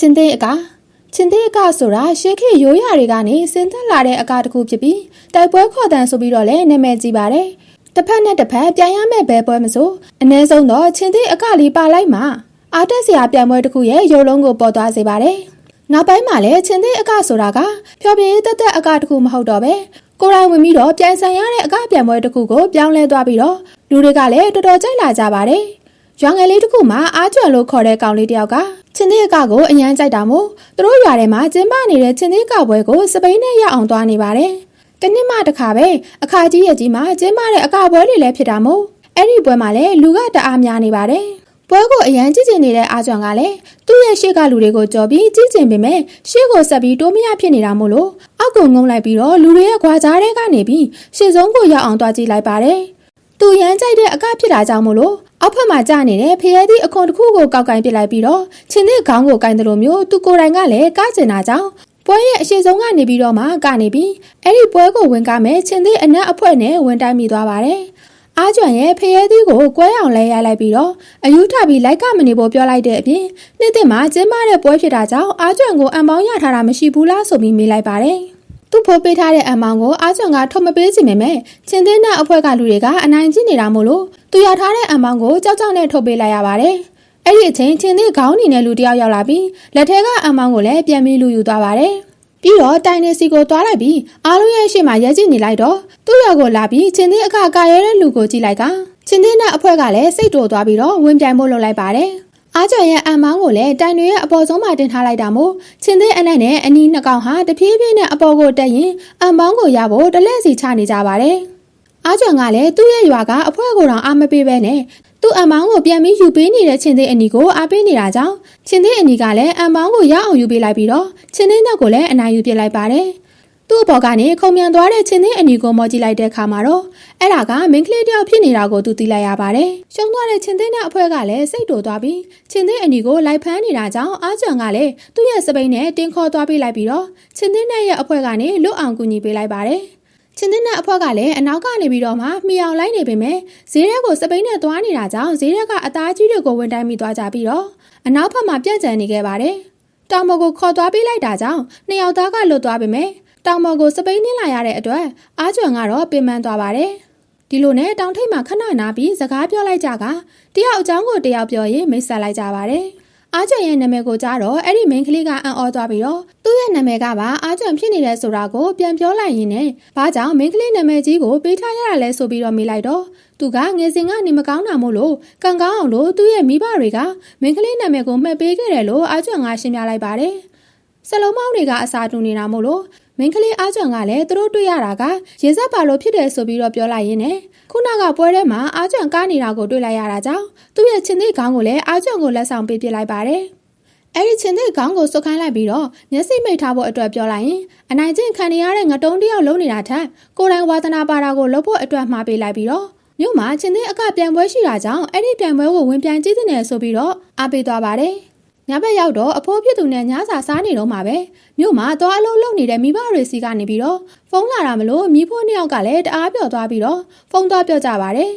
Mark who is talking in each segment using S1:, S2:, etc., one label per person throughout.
S1: ချင်းသေးအကချင်းသေးအကဆိုတာရှေးခေတ်ရိုးရာတွေကနေဆင်းသက်လာတဲ့အကတစ်ခုဖြစ်ပြီးတိုက်ပွဲခေါ်တန်ဆိုပြီးတော့လည်းနာမည်ကြီးပါတယ်တစ်ဖက်နဲ့တစ်ဖက်ပြန်ရမယ့်ဘဲပွဲမစိုးအ ਨੇ ဆုံးတော့ချင်းသေးအကလေးပါလိုက်မှာအားတက်စရာပြန်ပွဲတစ်ခုရဲ့ရုပ်လုံးကိုပေါ်သွားစေပါတယ်နောက်ပိုင်းမှာလည်းချင်းသေးအကဆိုတာကဖျော်ဖြေတက်တက်အကတစ်ခုမဟုတ်တော့ပဲကိုယ်တိုင်ဝင်ပြီးတော့ပြန်ဆိုင်ရတဲ့အကပြန်ပွဲတစ်ခုကိုပြောင်းလဲသွားပြီးတော့လူတွေကလည်းတော်တော်ကြိုက်လာကြပါတယ် ရွာငယ်လေးတစ်ခုမှာအားကျွံလို့ခေါ်တဲ့ကောင်လေးတစ်ယောက်ကချင်းသေးအကကိုအရန်ကြိုက်တာမို့သူတို့ရွာထဲမှာကျင်းပနေတဲ့ချင်းသေးကပွဲကိုစပိန်နဲ့ရအောင်သွားနေပါတယ်။တနစ်မှတစ်ခါပဲအခါကြီးရဲ့ကြီးမှာကျင်းပတဲ့အကပွဲတွေလည်းဖြစ်တာမို့အဲ့ဒီပွဲမှာလည်းလူကတအားများနေပါတယ်။ပွဲကိုအရန်ကြည့်ကျင်နေတဲ့အားကျွံကလည်းသူ့ရဲ့ရှေ့ကလူတွေကိုကြော်ပြီးကြည့်ကျင်ပေမဲ့ရှေ့ကိုဆက်ပြီးတိုးမရဖြစ်နေတာမို့လို့အောက်ကိုငုံလိုက်ပြီးတော့လူတွေရဲ့ခွာကြားထဲကနေပြီးရှေ့ဆုံးကိုရောက်အောင်သွားကြည့်လိုက်ပါတယ်။သူရမ်းကြိုက်တဲ့အကဖြစ်တာကြောင့်မို့လို့ အောက်ဖက်မှာကြာနေတဲ့ဖရဲသည့်အခွန်တစ်ခုကိုကောက်ကင်ပစ်လိုက်ပြီးတော့ချင်းတဲ့ခေါင်းကိုကင်တယ်လို့မျိုးသူကိုယ်တိုင်ကလည်းကကျင်တာကြောင့်ပွဲရဲ့အရှိဆုံးကနေပြီးတော့မှကနေပြီးအဲ့ဒီပွဲကိုဝင်ကားမဲ့ချင်းတဲ့အနက်အဖွဲနဲ့ဝင်တိုင်းမိသွားပါတယ်။အားကျွံရဲ့ဖရဲသီးကိုကွဲအောင်လဲရလိုက်ပြီးတော့အယူထပြီးလိုက်ကမနေဖို့ပြောလိုက်တဲ့အပြင်နှစ်သိမ့်မှာကျင်းပတဲ့ပွဲဖြစ်တာကြောင့်အားကျွံကိုအံပေါင်းရထားတာမရှိဘူးလားဆိုပြီးမေးလိုက်ပါတယ်။ သူ့ဖိုးပေးထားတဲ့အမောင်ကိုအားကျွံကထုတ်မပေးချင်ပေမဲ့ချင်းသေးနဲ့အဖွဲ့ကလူတွေကအနိုင်ကျင့်နေတာမို့လို့သူရထားတဲ့အမောင်ကိုကြောက်ကြောက်နဲ့ထုတ်ပေးလိုက်ရပါတယ်။အဲ့ဒီအချိန်ချင်းသေးခေါင်းနေတဲ့လူတယောက်ရောက်လာပြီးလက်ထဲကအမောင်ကိုလည်းပြန်ပြီးလူယူသွားပါတယ်။ပြီးတော့တိုင်နေစီကိုသွားလိုက်ပြီးအားလုံးရဲ့ရှေ့မှာရဲကြည့်နေလိုက်တော့သူ့ရောက်ကိုလာပြီးချင်းသေးအခါကာရဲတဲ့လူကိုကြည့်လိုက်ကချင်းသေးနဲ့အဖွဲ့ကလည်းစိတ်တိုသွားပြီးတော့ဝင်ပြိုင်ဖို့လုပ်လိုက်ပါတယ်။ အားကျော်ရဲ့အံမောင်းကိုလည်းတိုင်တွေရဲ့အပေါ်ဆုံးမှာတင်ထားလိုက်တာမို့ချင်းသေးအနက်နဲ့အနီးနှစ်ကောင်ဟာတဖြည်းဖြည်းနဲ့အပေါ်ကိုတက်ရင်အံမောင်းကိုရဖို့တလက်စီချနေကြပါတယ်။အားကျော်ကလည်းသူ့ရဲ့ရွာကအဖွဲကိုတော့အာမပေးပဲနဲ့သူ့အမောင်းကိုပြန်ပြီးယူပေးနေတဲ့ချင်းသေးအနီကိုအားပေးနေတာကြောင့်ချင်းသေးအနီကလည်းအမောင်းကိုရအောင်ယူပေးလိုက်ပြီးတော့ချင်းသေးနောက်ကိုလည်းအနိုင်ယူပြလိုက်ပါတယ်။ သူ့အပေါ်ကနေခုံမြန်သွားတဲ့ချင်းသေးအနီကိုမော်ကြည့်လိုက်တဲ့အခါမှာတော့အဲ့ဒါကမင်းကလေးတယောက်ဖြစ်နေတာကိုသူသိလိုက်ရပါတယ်။ရှုံးသွားတဲ့ချင်းသေးနဲ့အဖွဲကလည်းစိတ်တိုသွားပြီးချင်းသေးအနီကိုလိုက်ဖမ်းနေတာကြောင့်အားကြံကလည်းသူ့ရဲ့စပိန်နဲ့တင်းခေါ်သွားပေးလိုက်ပြီးတော့ချင်းသေးနဲ့ရဲ့အဖွဲကနေလွတ်အောင်ကူညီပေးလိုက်ပါတယ်။ချင်းတင်းနဲ့အဖွက်ကလည်းအနောက်ကနေပြီးတော့မှမှီအောင်လိုက်နေပေမဲ့ဈေးရက်ကိုစပိန်နဲ့သွားနေတာကြောင့်ဈေးရက်ကအသားကြီးတွေကိုဝင်တိုင်းမိသွားကြပြီးတော့အနောက်ဘက်မှာပြန့်ကျန်နေခဲ့ပါတယ်။တောင်ပေါ်ကိုခေါ်သွားပေးလိုက်တာကြောင့်နှစ်ယောက်သားကလွတ်သွားပေမဲ့ တောင်ပေါ်ကိုစပိန်နှင်းလာရတဲ့အတွက်အားကျွံကတော့ပင်ပန်းသွားပါတယ်။ဒီလိုနဲ့တောင်ထိပ်မှာခဏနာပြီးစကားပြောလိုက်ကြကတယောက်အကြောင်းကိုတယောက်ပြောရင်မိတ်ဆက်လိုက်ကြပါတယ်။အားကျွံရဲ့နာမည်ကိုကြားတော့အဲ့ဒီမိန်းကလေးကအံ့ဩသွားပြီးတော့သူ့ရဲ့နာမည်ကပါအားကျွံဖြစ်နေတဲ့ဆိုတာကိုပြန်ပြောလိုက်ရင်းနဲ့ဘာကြောင့်မိန်းကလေးနာမည်ကြီးကိုပေးထားရတာလဲဆိုပြီးတော့မေးလိုက်တော့သူကငယ်စဉ်ကနေမကောင်းတာမို့လို့ကံကောင်းအောင်လို့သူ့ရဲ့မိဘတွေကမိန်းကလေးနာမည်ကိုမှတ်ပေးခဲ့တယ်လို့အားကျွံကရှင်းပြလိုက်ပါတယ်။စလုံးမောင်းတွေကအစာတူနေတာမို့လို့ မင်းကလေးအားကြွန်ကလည်းသူတို့တွေ့ရတာကရင်ဆက်ပါလို့ဖြစ်တယ်ဆိုပြီးတော့ပြောလိုက်ရင်းနဲ့ခုနကပွဲထဲမှာအားကြွန်ကားနေတာကိုတွေ့လိုက်ရတာကြောင့်သူ့ရဲ့ချင်းသေးခေါင်းကိုလည်းအားကြွန်ကိုလက်ဆောင်ပေးပစ်လိုက်ပါတယ်။အဲ့ဒီချင်းသေးခေါင်းကိုစုပ်ခိုင်းလိုက်ပြီးတော့မျက်စိမိတ်ထားဖို့အတွက်ပြောလိုက်ရင်အနိုင်ကျင့်ခံရတဲ့ငတုံးတယောက်လုံးနေတာထက်ကိုယ်တိုင်ဝါသနာပါတာကိုလုပ်ဖို့အတွက်မှားပေးလိုက်ပြီးတော့မြို့မှာချင်းသေးအကပြန်ပွဲရှိတာကြောင့်အဲ့ဒီပြန်ပွဲကိုဝင်ပြန်ကြည့်တဲ့ဆိုပြီးတော့အားပေးသွားပါတယ်။ ညဘက်ရောက်တော့အဖိုးဖြစ်သူနဲ့ညစာစားနေတော့မှပဲမြို့မှာသွားအလုံးလုံးနေတဲ့မိဘတွေစီကနေပြီးတော့ဖုန်းလာတာမလို့မိဖို့နှစ်ယောက်ကလည်းတအားပြော့သွားပြီးတော့ဖုန်းသွားပြော့ကြပါတယ်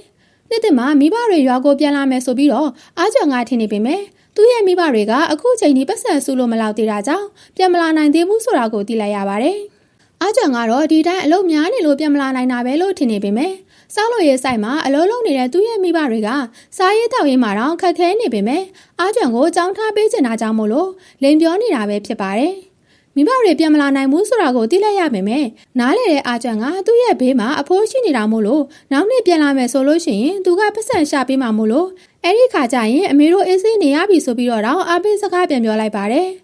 S1: နှစ်တင်မှာမိဘတွေရွာကိုပြန်လာမယ်ဆိုပြီးတော့အားကြောင်ငါထင်နေပေမဲ့သူ့ရဲ့မိဘတွေကအခုချိန်ဒီပတ်စံဆူလို့မလောက်သေးတာကြောင့်ပြန်မလာနိုင်သေးဘူးဆိုတာကိုသိလိုက်ရပါတယ်အားကြောင်ကတော့ဒီတိုင်းအလုပ်များနေလို့ပြန်မလာနိုင်တာပဲလို့ထင်နေပေမဲ့ စောက်လို့ရေးဆိုင်မှာအလုံးလုံးနေတဲ့သူ့ရဲ့မိဘတွေကစားရေးတောက်ရေးမှာတော့ခက်ခဲနေပေမဲ့အားကြံကိုကြောင်းထားပေးချင်တာကြောင့်မို့လို့လိန်ပြောနေတာပဲဖြစ်ပါတယ်။မိဘတွေပြန်မလာနိုင်ဘူးဆိုတာကိုသိလိုက်ရပေမဲ့နားလေတဲ့အားကြံကသူ့ရဲ့ဘေးမှာအဖိုးရှိနေတာမို့လို့နောက်နေ့ပြန်လာမယ်ဆိုလို့ရှိရင်သူကပတ်စံရှာပေးမှာမို့လို့အဲ့ဒီခါကျရင်အမေတို့အေးဆေးနေရပြီဆိုပြီးတော့တော့အပေးစကားပြန်ပြောလိုက်ပါတယ်။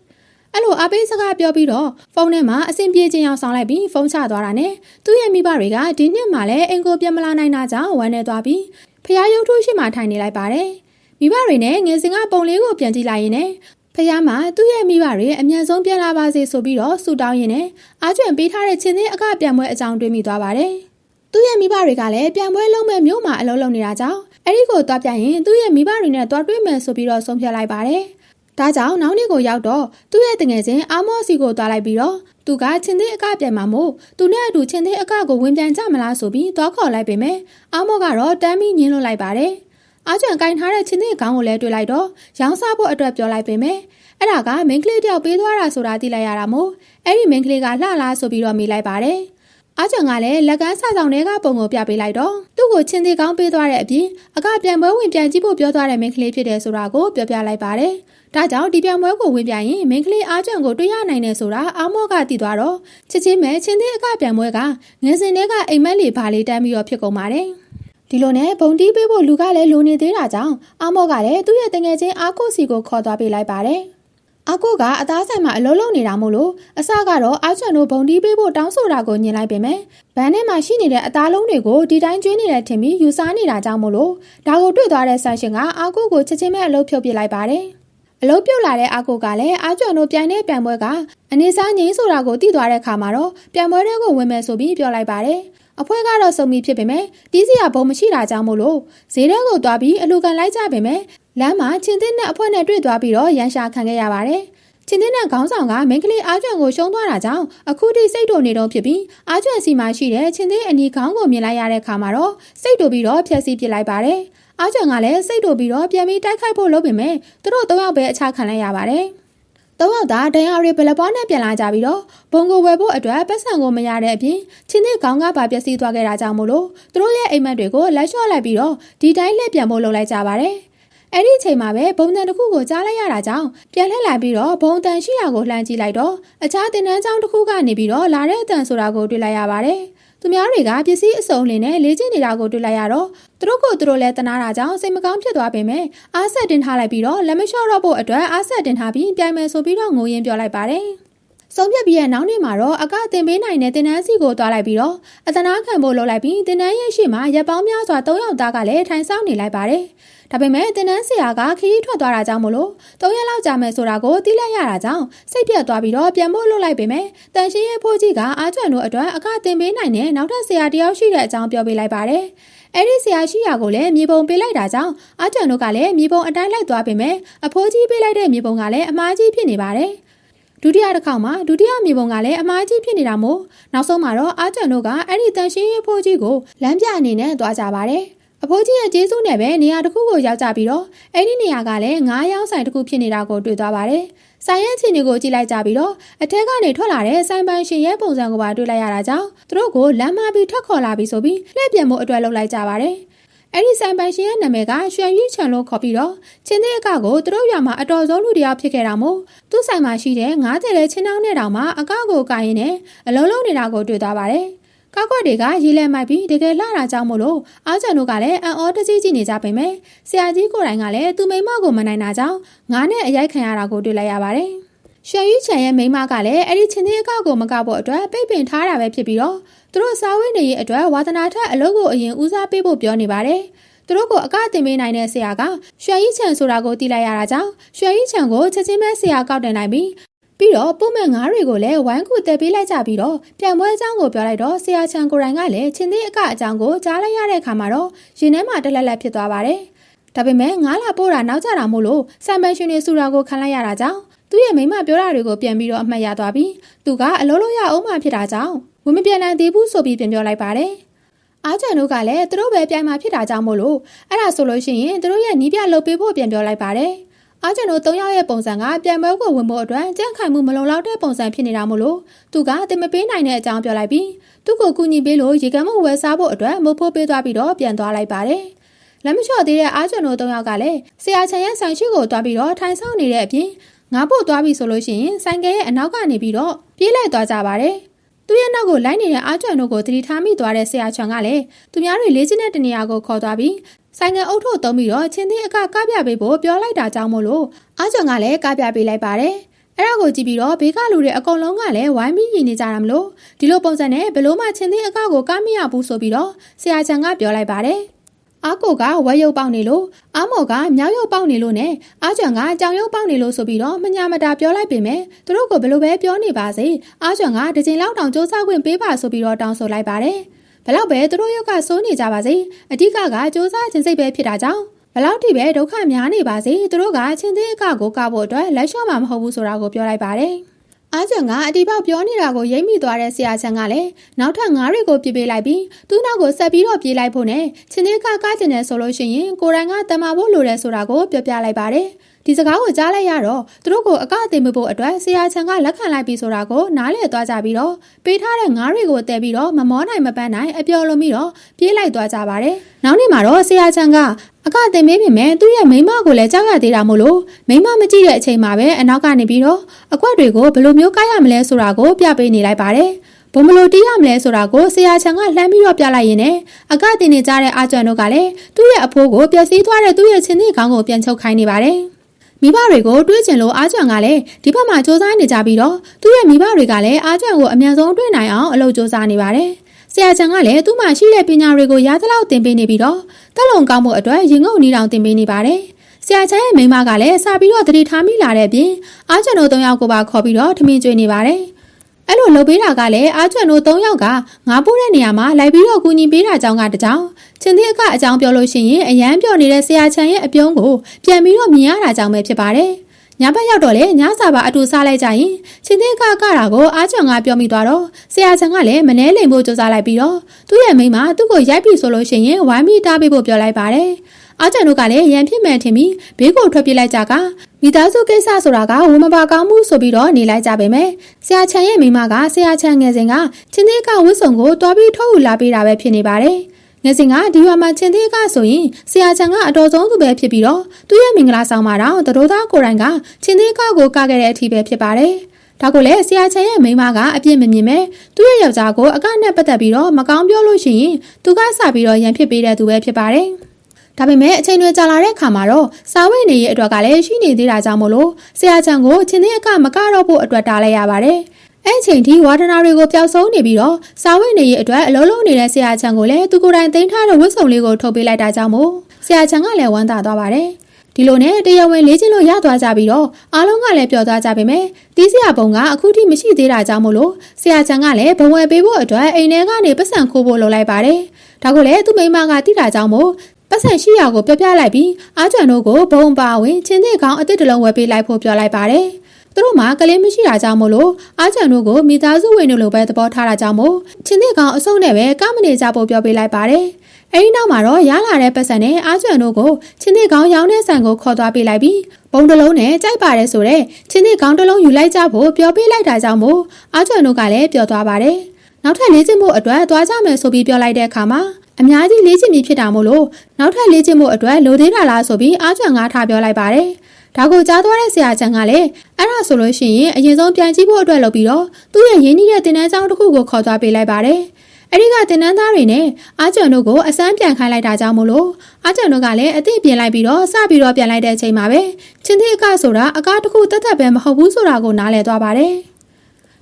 S1: အဲ့လိုအပေးစကားပြောပြီးတော့ဖုန်းထဲမှာအဆင်ပြေခြင်းအောင်ဆောင်လိုက်ပြီးဖုန်းချသွားတာနဲ့သူ့ရဲ့မိဘတွေကဒီနှစ်မှလည်းအင်ကိုပြန်မလာနိုင်တာကြောင့်ဝမ်းနေသွားပြီးဖះရုပ်ထုရှိမှထိုင်နေလိုက်ပါတယ်မိဘတွေနဲ့ငယ်စဉ်ကပုံလေးကိုပြန်ကြည့်လိုက်ရင်လည်းဖះမှာသူ့ရဲ့မိဘတွေအမြန်ဆုံးပြန်လာပါစေဆိုပြီးတော့ဆူတောင်းရင်းနဲ့အားကျွံပေးထားတဲ့ချင်းသေးအကပြန်ပွဲအကြောင်းတွေးမိသွားပါတယ်သူ့ရဲ့မိဘတွေကလည်းပြန်ပွဲလုံးမဲ့မြို့မှာအလုပ်လုပ်နေတာကြောင့်အဲ့ဒီကိုသွားပြရင်သူ့ရဲ့မိဘတွေနဲ့သွားတွေ့မယ်ဆိုပြီးတော့ဆုံးဖြတ်လိုက်ပါတယ် ဒါကြောင့်နောက်နေ့ကိုရောက်တော့သူ့ရဲ့တငယ်ချင်းအာမော့စီကိုသွားလိုက်ပြီးတော့သူကချင်းသေးအကပြန်မှာမို့သူနဲ့အတူချင်းသေးအကကိုဝင်ပြန်ကြမလားဆိုပြီးသွားခေါ်လိုက်ပေမဲ့အာမော့ကတော့တမ်းပြီးညင်းလွတ်လိုက်ပါတယ်အားကျွမ်းကင်ထားတဲ့ချင်းသေးခေါင်းကိုလည်းတွေ့လိုက်တော့ရောင်းစားဖို့အတွက်ပြောလိုက်ပေမဲ့အဲ့ဒါကမိန်းကလေးတယောက်ပေးသွားတာဆိုတာသိလိုက်ရတာမို့အဲ့ဒီမိန်းကလေးကလှလားဆိုပြီးတော့မိလိုက်ပါတယ် အားကျွမ်းကလည်းလက်ကမ်းဆဆောင်တွေကပုံကိုပြပေးလိုက်တော့သူ့ကိုချင်းသေးကောင်းပေးသွားတဲ့အပြင်အကပြန်ပွဲဝင်ပြန်ကြည့်ဖို့ပြောသွားတဲ့မိန်းကလေးဖြစ်တယ်ဆိုတာကိုပြောပြလိုက်ပါတယ်။ဒါကြောင့်ဒီပြန်ပွဲကိုဝင်ပြရင်မိန်းကလေးအားကျွမ်းကိုတွေ့ရနိုင်တယ်ဆိုတာအာမော့ကသိသွားတော့ချစ်ချင်းမဲ့ချင်းသေးအကပြန်ပွဲကငယ်စဉ်တည်းကအိမ်မက်လေးဘာလေးတန်းပြီးတော့ဖြစ်ကုန်ပါတယ်။ဒီလိုနဲ့ဘုံတီးပေးဖို့လူကလည်းလိုနေသေးတာကြောင့်အာမော့ကလည်းသူ့ရဲ့တငယ်ချင်းအားကိုစီကိုခေါ်သွားပေးလိုက်ပါတယ်။ အကိုကအသားဆိုင်မှာအလုံးလုံးနေတာမို့လို့အစကတော့အာချန်တို့ဘုံတီးပေးဖို့တောင်းဆိုတာကိုညင်လိုက်ပေမဲ့ဘန်းထဲမှာရှိနေတဲ့အသားလုံးတွေကိုဒီတိုင်းကျွေးနေတဲ့ထင်ပြီးယူစားနေတာကြောင့်မို့လို့ဒါကိုတွေ့သွားတဲ့ဆန်ရှင်ကအာကိုကိုချက်ချင်းပဲအလုပ်ဖြုတ်ပစ်လိုက်ပါတယ်အလုံးပြုတ်လာတဲ့အာကိုကလည်းအာကျွမ်းတို့ပြန်တဲ့ပြန်ပွဲကအနေစားငိမ့်ဆိုတာကိုသိသွားတဲ့အခါမှာတော့ပြန်ပွဲတွေကိုဝင်မယ်ဆိုပြီးပြောလိုက်ပါတယ်အဖွဲကတော့စုံပြီဖြစ်ပေမဲ့တီးစရာဘုံမရှိတာကြောင့်မို့လို့ဈေးထဲကိုသွားပြီးအလူကန်လိုက်ကြပေမဲ့ လမ်းမှာချင်းသင်းနဲ့အဖွဲနဲ့တွေ့သွားပြီးတော့ရန်ရှာခံခဲ့ရပါတယ်။ချင်းသင်းနဲ့ခေါင်းဆောင်ကမိန်းကလေးအားကျွမ်းကိုရှုံးသွားတာကြောင့်အခုထိစိတ်တို့နေတော့ဖြစ်ပြီးအားကျွမ်းစီမှာရှိတဲ့ချင်းသင်းအနီခေါင်းကိုမြင်လိုက်ရတဲ့အခါမှာတော့စိတ်တို့ပြီးတော့ဖျက်ဆီးပစ်လိုက်ပါတယ်။အားကျွမ်းကလည်းစိတ်တို့ပြီးတော့ပြန်ပြီးတိုက်ခိုက်ဖို့လုပ်ပေမဲ့သူတို့၃ယောက်ပဲအခြားခံလိုက်ရပါတယ်။သုံးယောက်သားဒဏ်ရာတွေဘလပွားနဲ့ပြန်လာကြပြီးတော့ဘုံကိုဝယ်ဖို့အတွက်ပတ်စံကိုမရတဲ့အပြင်ချင်းသစ်ခေါင်းကပါပျက်စီးသွားခဲ့တာကြောင့်မို့လို့သူတို့ရဲ့အိမ်မက်တွေကိုလက်လျှော့လိုက်ပြီးတော့ဒီတိုင်းလှည့်ပြန်ဖို့လုပ်လိုက်ကြပါတယ် အဲ့ဒီအချိန်မှာပဲဘုံတန်တစ်ခုကိုကြားလိုက်ရတာကြောင့်ပြန်လှည့်လာပြီးတော့ဘုံတန်ရှိရာကိုလှမ်းကြည့်လိုက်တော့အခြားတင်တန်းကျောင်းတစ်ခုကနေပြီးတော့လာတဲ့အတန်ဆိုတာကိုတွေ့လိုက်ရပါတယ်။သူများတွေကပစ္စည်းအစုံလင်းနဲ့လေ့ကျင့်နေတာကိုတွေ့လိုက်ရတော့သူတို့ကိုသူတို့လည်းတနာတာကြောင့်စိတ်မကောင်းဖြစ်သွားပေမဲ့အားဆက်တင်ထားလိုက်ပြီးတော့လက်မလျှော့တော့ဖို့အတွက်အားဆက်တင်ထားပြီးပြိုင်မယ်ဆိုပြီးတော့ငိုရင်းပြောလိုက်ပါတယ်။ဆုံးဖြတ်ပြီးရဲ့နောက်နေ့မှာတော့အကတင်ပေးနိုင်တဲ့တင်နန်းစီကိုတွားလိုက်ပြီးတော့အတနာခံဖို့လုပ်လိုက်ပြီးတင်နန်းရဲ့ရှေ့မှာရပ်ပေါင်းများစွာ၃ယောက်သားကလည်းထိုင်ဆောင်နေလိုက်ပါတယ်။ ဒါပေမဲ့တင်နန်းဆရာကခရီးထွက်သွားတာကြောင့်မလို့၃ရက်လောက်ကြာမယ်ဆိုတာကိုသိလိုက်ရတာကြောင့်စိတ်ပြတ်သွားပြီးတော့ပြန်ဖို့လုပ်လိုက်ပေမဲ့တန်ရှင်းရဲ့ဖိုးကြီးကအားကျွမ်းတို့အတွက်အခတင်ပေးနိုင်တဲ့နောက်ထပ်ဆရာတယောက်ရှိတဲ့အကြောင်းပြောပေးလိုက်ပါတယ်။အဲ့ဒီဆရာရှိရာကိုလည်းမြေပုံပေးလိုက်တာကြောင့်အားကျွမ်းတို့ကလည်းမြေပုံအတိုင်းလိုက်သွားပေမဲ့အဖိုးကြီးပေးလိုက်တဲ့မြေပုံကလည်းအမားကြီးဖြစ်နေပါတယ်။ဒုတိယတစ်ခေါက်မှာဒုတိယမြေပုံကလည်းအမားကြီးဖြစ်နေတာမို့နောက်ဆုံးမှာတော့အာကျန်တို့ကအဲ့ဒီတန်ရှင်းရေးဖိုးကြီးကိုလမ်းပြအနေနဲ့သွားကြပါတယ်။ အဖိုးကြီးရဲ့ကျေးဇူးနဲ့ပဲနေရာတစ်ခုကိုရောက်ကြပြီးတော့အဲ့ဒီနေရာကလည်းငားရောင်းဆိုင်တစ်ခုဖြစ်နေတာကိုတွေ့သွားပါတယ်။ဆိုင်ရဲ့အခြေအနေကိုကြည့်လိုက်ကြပြီးတော့အထက်ကနေထွက်လာတဲ့ဆိုင်ပိုင်ရှင်ရဲ့ပုံစံကိုပါတွေ့လိုက်ရတာကြောင့်သူတို့ကိုလမ်းမပြီးထွက်ခေါ်လာပြီးဆိုပြီးလှည့်ပြန်ဖို့အတွက်လုပ်လိုက်ကြပါတယ်။အဲ့ဒီဆိုင်ပိုင်ရှင်ရဲ့နာမည်ကရွှေရွှေချန်လို့ခေါ်ပြီးတော့ချင်းသေးအကကိုသူတို့ရွာမှာအတော်ဆုံးလူတယောက်ဖြစ်ခဲ့တာမို့သူ့ဆိုင်မှာရှိတဲ့ငားတဲ့တဲ့ချင်းနှောင်းနဲ့တောင်မှအကကိုကိုင်းနေအလုံးလုံးနေတာကိုတွေ့သွားပါတယ်။ ကောက်ကွက်တွေကရေလဲမိုက်ပြီးတကယ်လှတာကြောင့်မို့လို့အားချန်တို့ကလည်းအံ့ဩတကြီးကြည့်နေကြပေမဲ့ဆရာကြီးကိုယ်တိုင်ကလည်းသူမိမကိုမနိုင်တာကြောင့်ငားနဲ့အရိုက်ခံရတာကိုတွေ့လိုက်ရပါတယ်။ရွှေရီချန်ရဲ့မိမကလည်းအဲ့ဒီချင်းသေးအကောက်ကိုမကောက်ဖို့အတွက်ပိတ်ပင်ထားတာပဲဖြစ်ပြီးတော့သူတို့စားဝဲနေရေးအတွက်ဝါသနာထက်အလုပ်ကိုအရင်ဦးစားပေးဖို့ပြောနေပါတယ်။သူတို့ကိုအကတင်ပေးနိုင်တဲ့ဆရာကရွှေရီချန်ဆိုတာကိုသိလိုက်ရတာကြောင့်ရွှေရီချန်ကိုချက်ချင်းပဲဆရာကောက်တင်လိုက်ပြီး ပြီးတော့ပုံမှန်ငါးတွေကိုလည်းဝိုင်းကူတက်ပေးလိုက်ကြပြီးတော့ပြန်ပွဲအကြောင်းကိုပြောလိုက်တော့ဆရာချန်ကိုရိုင်းကလည်းချင်းသေးအကအကြောင်းကိုကြားလိုက်ရတဲ့အခါမှာတော့ရင်ထဲမှာတလက်လက်ဖြစ်သွားပါတယ်။ဒါပေမဲ့ငါးလာပို့တာနောက်ကျတာမို့လို့စံပန်ရှင်တွေစူတာကိုခံလိုက်ရတာကြောင့်သူ့ရဲ့မိမပြောတာတွေကိုပြန်ပြီးတော့အမှတ်ရသွားပြီးသူကအလုံးလုံးရအောင်မှဖြစ်တာကြောင့်ဝင်မပြန်နိုင်သေးဘူးဆိုပြီးပြန်ပြောလိုက်ပါတယ်။အားချန်တို့ကလည်းသူတို့ပဲပြိုင်မှာဖြစ်တာကြောင့်မို့လို့အဲ့ဒါဆိုလို့ရှိရင်သူတို့ရဲ့နီးပြလှုပ်ပေးဖို့ပြန်ပြောလိုက်ပါတယ်။ အားကျွန်တို့၃ယောက်ရဲ့ပုံစံကပြန်ပွဲကိုဝင်ဖို့အတွက်ကြန့်ခိုင်မှုမလုံလောက်တဲ့ပုံစံဖြစ်နေတာမို့လို့သူကတင်မပေးနိုင်တဲ့အကြောင်းပြောလိုက်ပြီးသူ့ကိုကူညီပေးလို့ရေကမ်းမှုဝယ်စားဖို့အတွက်မဖို့ပေးသွားပြီးတော့ပြန်သွားလိုက်ပါတယ်။လက်မလျှော့သေးတဲ့အားကျွန်တို့၃ယောက်ကလည်းဆရာချန်ရဲ့ဆိုင်ရှိကိုသွားပြီးတော့ထိုင်ဆောင်နေတဲ့အပြင်ငါဖို့သွားပြီဆိုလို့ရှိရင်ဆိုင်ကဲရဲ့အနောက်ကနေပြီးတော့ပြေးလိုက်သွားကြပါတယ်။သူ့ရဲ့နောက်ကိုလိုက်နေတဲ့အားကျွမ်းတို့ကိုတတိထားမိသွားတဲ့ဆရာချွန်ကလည်းသူများတွေလေးချင်းတဲ့တနေရာကိုခေါ်သွားပြီး ဆိုင်ငယ်အုပ်ထုသုံးပြီးတော့ချင်းသေးအကကပြပေးဖို့ပြောလိုက်တာကြောင့်မို့လို့အားကျွံကလည်းကပြပေးလိုက်ပါတယ်အဲ့ဒါကိုကြည့်ပြီးတော့ဘေးကလူတွေအကုန်လုံးကလည်းဝိုင်းပြီးရင်နေကြတာမလို့ဒီလိုပုံစံနဲ့ဘလို့မှချင်းသေးအကကိုကမရဘူးဆိုပြီးတော့ဆရာချန်ကပြောလိုက်ပါတယ်အာကိုကဝက်ရုပ်ပေါက်နေလို့အာမော်ကမြောက်ရုပ်ပေါက်နေလို့နဲ့အာကျွံကကြောင်ရုပ်ပေါက်နေလို့ဆိုပြီးတော့မညာမတာပြောလိုက်ပေမဲ့သူတို့ကဘလို့ပဲပြောနေပါစေအာကျွံကတစ်ချိန်လောက်တောင်စူးစမ်းခွင့်ပေးပါဆိုပြီးတော့တောင်းဆိုလိုက်ပါတယ်။ ဘလောက်ပဲသူတို့ရုပ်ကစိုးနေကြပါစေအဓိကကစူးစမ်းခြင်းစိတ်ပဲဖြစ်တာကြောင့်ဘလောက်ထိပဲဒုက္ခများနေပါစေသူတို့ကချင်းသေးအကကိုကဖို့အတွက်လက်လျှော့မှာမဟုတ်ဘူးဆိုတာကိုပြောလိုက်ပါတယ်အားကျွမ်းကအတီပေါက်ပြောနေတာကိုရိပ်မိသွားတဲ့ဆရာချန်ကလည်းနောက်ထပ်ငါးတွေကိုပြစ်ပေးလိုက်ပြီးသူ့နောက်ကိုဆက်ပြီးတော့ပြေးလိုက်ဖို့နဲ့ချင်းသေးကကားကျင်တယ်ဆိုလို့ရှိရင်ကိုရိုင်းကတမဖို့လိုတယ်ဆိုတာကိုပြောပြလိုက်ပါတယ် ဒီစကားကိုကြားလိုက်ရတော့သူတို့ကိုအကအသိမဖို့အတွက်ဆရာချန်ကလက်ခံလိုက်ပြီးဆိုတာကိုနားလည်သွားကြပြီးတော့ပေးထားတဲ့ငါးတွေကိုတဲပြီးတော့မမောနိုင်မပန်းနိုင်အပျော်လုံးပြီးတော့ပြေးလိုက်သွားကြပါတယ်နောက်နေ့မှာတော့ဆရာချန်ကအကတင်မေးပြင်မဲ့သူ့ရဲ့မိမကိုလည်းကြောက်ရသေးတာမို့လို့မိမမကြည့်တဲ့အချိန်မှာပဲအနောက်ကနေပြီးတော့အကွက်တွေကိုဘယ်လိုမျိုးကိုက်ရမလဲဆိုတာကိုပြပေးနေလိုက်ပါတယ်ဘုံမလို့တီးရမလဲဆိုတာကိုဆရာချန်ကလှမ်းပြီးတော့ပြလိုက်ရင်လည်းအကတင်နေကြတဲ့အာကျွမ်းတို့ကလည်းသူ့ရဲ့အဖိုးကိုပျက်စီးသွားတဲ့သူ့ရဲ့ချင်းသေးခေါင်းကိုပြန်ချုပ်ခိုင်းနေပါတယ် မိဘတွေကိုတွေးကျင်လို့အားကျွမ်းကလည်းဒီဘက်မှာစူးစမ်းနေကြပြီးတော့သူ့ရဲ့မိဘတွေကလည်းအားကျွမ်းကိုအမြန်ဆုံးတွေ့နိုင်အောင်အလုပ်စူးစမ်းနေပါတယ်။ဆရာချန်ကလည်းသူ့မှာရှိတဲ့ပညာတွေကိုရသလောက်သင်ပေးနေပြီးတော့တက်လုံကောင်းမှုအတွက်ရင်ငုံနီတောင်သင်ပေးနေပါတယ်။ဆရာချန်ရဲ့မိန်းမကလည်းစာပြီးတော့တတိထားမိလာတဲ့အပြင်အားကျွမ်းတို့၃ယောက်ကိုပါခေါ်ပြီးတော့ထမင်းကျွေးနေပါတယ်။ အဲ့လိုလုပ်ပေးတာကလည်းအားကျွမ်းတို့၃ယောက်ကငါပို့တဲ့နေရာမှာလိုက်ပြီးတော့ကူညီပေးတာကြောင့်ကတကြောင်ချင်းသေးအကအကြောင်းပြောလို့ရှိရင်အရန်ပြောနေတဲ့ဆရာချန်ရဲ့အပြုံးကိုပြန်ပြီးတော့မြင်ရတာကြောင့်ပဲဖြစ်ပါတယ်။ညဘက်ရောက်တော့လေညစာပါအတူစားလိုက်ကြရင်ချင်းသေးကကတာကိုအားချွန်ကပြောမိသွားတော့ဆရာချန်ကလည်းမနှဲလိမ်ဖို့ကြိုးစားလိုက်ပြီးတော့သူ့ရဲ့မိန်းမသူ့ကိုရိုက်ပြီဆိုလို့ရှိရင်ဝိုင်းမိတားပေးဖို့ပြောလိုက်ပါတယ်။ အားချန်တို့ကလည်းရန်ဖြစ်မှန်ထင်ပြီးဘေးကိုထွက်ပြေးလိုက်ကြကမိသားစုကိစ္စဆိုတာကဝမပါကောင်းမှုဆိုပြီးတော့နေလိုက်ကြပေမဲ့ဆရာချန်ရဲ့မိန်းမကဆရာချန်ငယ်စဉ်ကချင်းသေးကဝတ်စုံကိုတွားပြီးထုတ်ယူလာပေးတာပဲဖြစ်နေပါတယ်။ငယ်စဉ်ကဒီရွာမှာချင်းသေးကဆိုရင်ဆရာချန်ကအတော်ဆုံးသူပဲဖြစ်ပြီးတော့သူ့ရဲ့မင်္ဂလာဆောင်မှာတော့တရိုးသားကိုရိုင်းကချင်းသေးကကိုကခဲ့တဲ့အထိပဲဖြစ်ပါတယ်။ဒါကိုလည်းဆရာချန်ရဲ့မိန်းမကအပြစ်မမြင်မဲ့သူ့ရဲ့ယောက်ျားကိုအကနဲ့ပတ်သက်ပြီးတော့မကောင်းပြောလို့ရှိရင်သူကစပြီးတော့ရန်ဖြစ်ပေးတဲ့သူပဲဖြစ်ပါတယ်။ ဒါပေမဲ့အချိန်တွေကြာလာတဲ့အခါမှာတော့စာဝိနေရဲ့အတွက်ကလည်းရှိနေသေးတာကြောင့်မို့လို့ဆရာချန်ကိုချင်းသေးအကမကတော့ဖို့အတွက်တားလိုက်ရပါတယ်။အဲ့ချိန်ထိဝါဒနာတွေကိုပျောက်ဆုံးနေပြီးတော့စာဝတ်နေရေးအတွက်အလုံးလုံးနေတဲ့ဆရာချန်ကိုလည်းသူကိုယ်တိုင်သိမ်းထားတဲ့ဝတ်စုံလေးကိုထုတ်ပေးလိုက်တာကြောင့်မို့ဆရာချန်ကလည်းဝမ်းသာသွားပါတယ်ဒီလိုနဲ့တရားဝင်လေးချင်းလို့ရသွားကြပြီးတော့အားလုံးကလည်းပျော်သွားကြပေမဲ့တီးစရာပုံကအခုထိမရှိသေးတာကြောင့်မို့လို့ဆရာချန်ကလည်းဘဝယ်ပေးဖို့အတွက်အိမ်ထဲကနေပတ်စံခိုးဖို့လုပ်လိုက်ပါတယ်ဒါကိုလည်းသူ့မိမကတိတာကြောင့်မို့ ပတ်စံရှိရာကိုပြပြလိုက်ပြီးအားကြံတို့ကိုဘုံပါဝင်ချင်းသေးကောင်အစ်စ်တလုံးဝယ်ပေးလိုက်ဖို့ပြောလိုက်ပါတယ်သူတို့မှာကလေးမရှိတာကြောင့်မို့လို့အားချန်တို့ကိုမိသားစုဝင်တို့လိုပဲသဘောထားတာကြောင့်မို့ချင်းသေးကောင်အစုံနဲ့ပဲကမနေကြဖို့ပြောပေးလိုက်ပါတယ်။အဲဒီနောက်မှာတော့ရလာတဲ့ပတ်စံနဲ့အားချန်တို့ကိုချင်းသေးကောင်ရောင်းတဲ့ဆန်ကိုခေါ်သွားပေးလိုက်ပြီးပုံတစ်လုံးနဲ့ကြိုက်ပါတယ်ဆိုတော့ချင်းသေးကောင်တစ်လုံးယူလိုက်ကြဖို့ပြောပေးလိုက်တာကြောင့်မို့အားချန်တို့ကလည်းပြောသွားပါတယ်။နောက်ထပ်လေ့ကျင့်ဖို့အတွက်သွားကြမယ်ဆိုပြီးပြောလိုက်တဲ့အခါမှာ အများကြီးလေ့ကျင့်ပြီးဖြစ်တာမို့လို့နောက်ထပ်လေ့ကျင့်ဖို့အတွက်လိုသေးတာလားဆိုပြီးအားချန်ငါထားပြောလိုက်ပါတယ်။ဒါကိုကြားသွားတဲ့ဆရာချန်ကလည်းအဲ့ဒါဆိုလို့ရှိရင်အရင်ဆုံးပြန်ကြည့်ဖို့အတွက်လုပ်ပြီးတော့သူ့ရဲ့ရင်းနှီးတဲ့တင်နန်းကျောင်းတစ်ခုကိုခေါ်သွားပေးလိုက်ပါတယ်။အဲ့ဒီကတင်နန်းသားတွေနဲ့အားကျွံတို့ကိုအစမ်းပြန်ခိုင်းလိုက်တာကြောင့်မို့လို့အားကျွံတို့ကလည်းအသည့်ပြင်လိုက်ပြီးတော့စပြီးတော့ပြန်လိုက်တဲ့အချိန်မှာပဲချင်းသေးအကဆိုတာအကားတစ်ခုတသက်ပဲမဟုတ်ဘူးဆိုတာကိုနားလည်သွားပါတယ်။